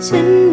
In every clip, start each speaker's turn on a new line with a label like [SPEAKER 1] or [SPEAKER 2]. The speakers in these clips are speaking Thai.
[SPEAKER 1] 真的。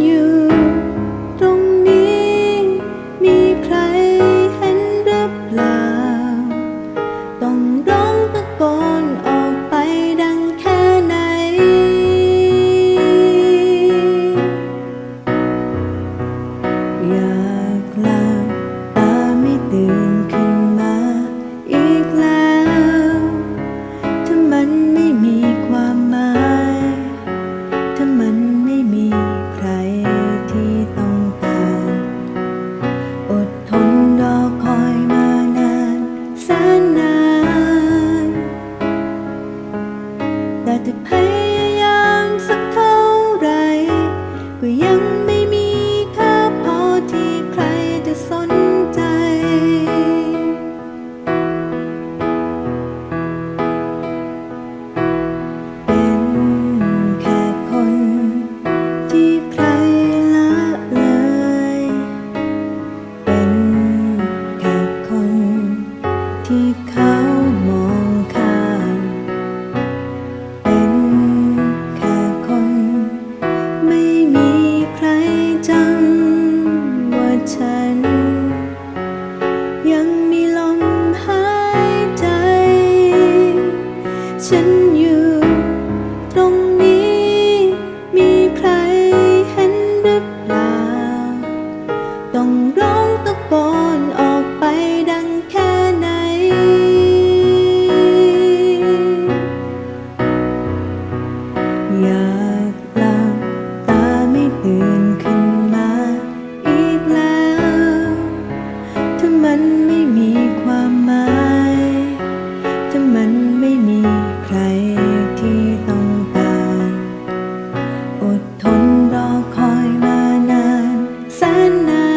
[SPEAKER 1] มันไม่มีความหมาย ถ้ามันไม่มีใครที่ต้องการอดทนรอคอยมานานแสนนา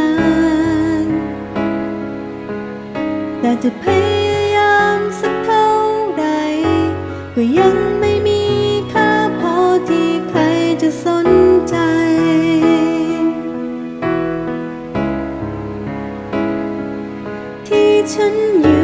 [SPEAKER 1] น แต่จะพยายามสักเท่าใดก็ยัง ฉันอยู่